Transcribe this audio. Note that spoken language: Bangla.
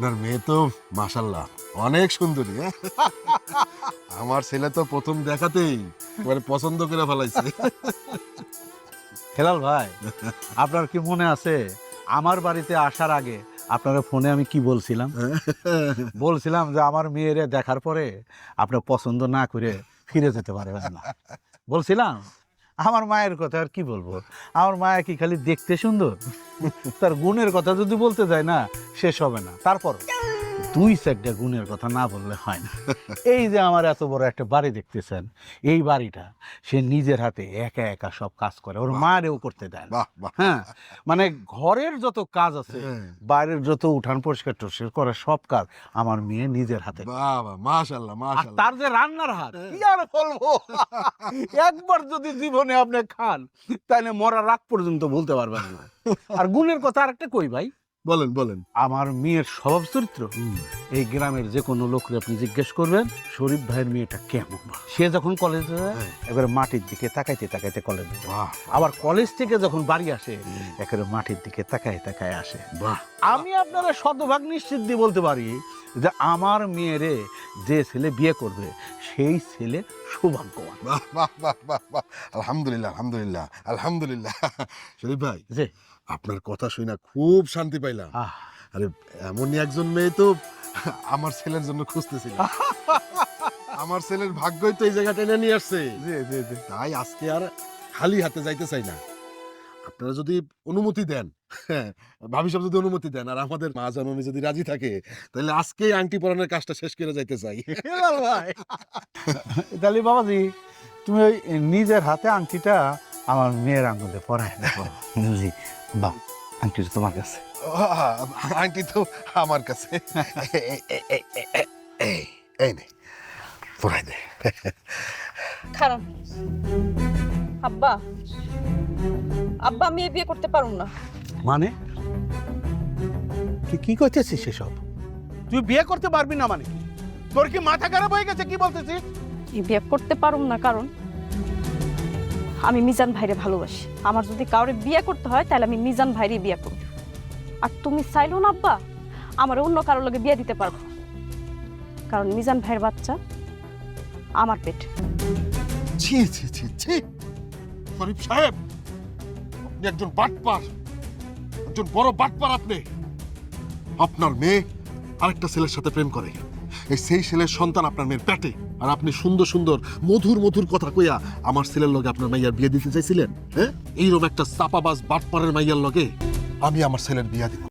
আপনার মেয়ে তো মাশাল্লাহ অনেক সুন্দরী হ্যাঁ? আমার ছেলে তো প্রথম দেখাতেই মানে পছন্দ করে ফেলাইছে। হেলাল ভাই, আপনার কি মনে আছে আমার বাড়িতে আসার আগে আপনার ফোনে আমি কি বলছিলাম? বলছিলাম যে আমার মেয়েরে দেখার পরে আপনার পছন্দ না করে ফিরে যেতে পারবেন না। বলছিলাম? আমার মায়ের কথা আর কি বলব? আমার মায়া কি খালি দেখতে সুন্দর? তার গুণের কথা যদি বলতে যায় না, শেষ হবে না। তারপর দুই চারটা গুণের কথা না বললে হয় না। এই যে আমার এত বড় একটা বাড়ি দেখতেছেন এই বাড়িটা সে নিজের হাতে একা একা সব কাজ করে ওর মারেও করতে দেয় হ্যাঁ মানে ঘরের যত কাজ আছে হ্যাঁ। বাইরের যত উঠান পরিষ্কার টরিষ্কার করে সব কাজ আমার মেয়ে নিজের হাতে মাশাল্লাহ মাশাল্লাহ তার যে রান্নার হাত কি আর বলব? একবার যদি জীবনে আপনি খান তাহলে মরার রাগ পর্যন্ত বলতে পারবেন না। আর গুণের কথা আরেকটা কই ভাই? বলেন বলেন। আমার মেয়ের স্বভাব চরিত্র? এই গ্রামের যে কোনো লোকরে আপনি জিজ্ঞেস করবেন শরীফ ভাইয়ের মেয়েটা কেমন? সে যখন কলেজে যায় হ্যাঁ। এবারে মাটির দিকে তাকাইতে তাকাইতে কলেজে বাহ আবার কলেজ থেকে যখন বাড়ি আসে একেবারে মাটির দিকে তাকায় তাকায় আসে। বাহ আমি আপনারা শতভাগ নিশ্চিত দিয়ে বলতে পারি যে আমার মেয়েরে যে ছেলে বিয়ে করবে সেই ছেলে সৌভাগ্যবান। বাহ বাহ বাহ বাহ বাহ। আলহামদুলিল্লাহ আলহামদুলিল্লাহ আলহামদুলিল্লাহ। শরীফ ভাই যে আপনার কথা শুনে খুব শান্তি পাইলাম। আরে এমনই একজন মেয়ে তো আমার ছেলের জন্য খুঁজতেছিল। আমার ছেলের ভাগ্যই তো এই জায়গাটা এনে নিয়ে আসছে। তাই আজকে আর খালি হাতে যাইতে চাই না। আপনারা যদি অনুমতি দেন হ্যাঁ, ভাবি সব যদি অনুমতি দেন আর আমাদের মা জননী যদি রাজি থাকে তাহলে আজকে আংটি পরানোর কাজটা শেষ করে যাইতে চাই। তাহলে বাবাজি তুমি ওই নিজের হাতে আংটিটা আমার মেয়ের আঙুলে পরায় দেখো। জি বাহ আংটিটা তোমার কাছে। আংটি তো আমার কাছে। এই- এই- এই- এই- এই- এই নে পরাই দে। খারাপ। আব্বা আব্বা আমি বিয়ে করতে পারুম না। মানে? তুই কি করতেছিস সেসব তুই বিয়ে করতে পারবি না মানে তোর কি মাথা খারাপ হয়ে গেছে কি বলতেছিস? বিয়ে করতে পারুম না কারণ আমি মিজান ভাইরে ভালোবাসি। আমার যদি কাউরে বিয়ে করতে হয়, তাহলে আমি মিজান ভাইরে বিয়ে করব। আর তুমি চাইলো না আব্বা, আমার অন্য কারোর লগে বিয়ে দিতে পারব। কারণ মিজান ভাইয়ের বাচ্চা আমার পেট। ছি ছি ছি ছি। শরীফ সাহেব, আপনি একজন বাটপার। একজন বড় বাটপার আপনি। আপনার মেয়ে আরেকটা ছেলের সাথে প্রেম করে। এই সেই ছেলের সন্তান আপনার মেয়ের পেটে। আর আপনি সুন্দর সুন্দর, মধুর মধুর কথা কইয়া আমার ছেলের লগে আপনার মাইয়ার বিয়ে দিতে চাইছিলেন হ্যাঁ? এইরকম একটা চাপাবাজ বাটপারের মাইয়ার লগে আমি আমার ছেলের বিয়া দিব।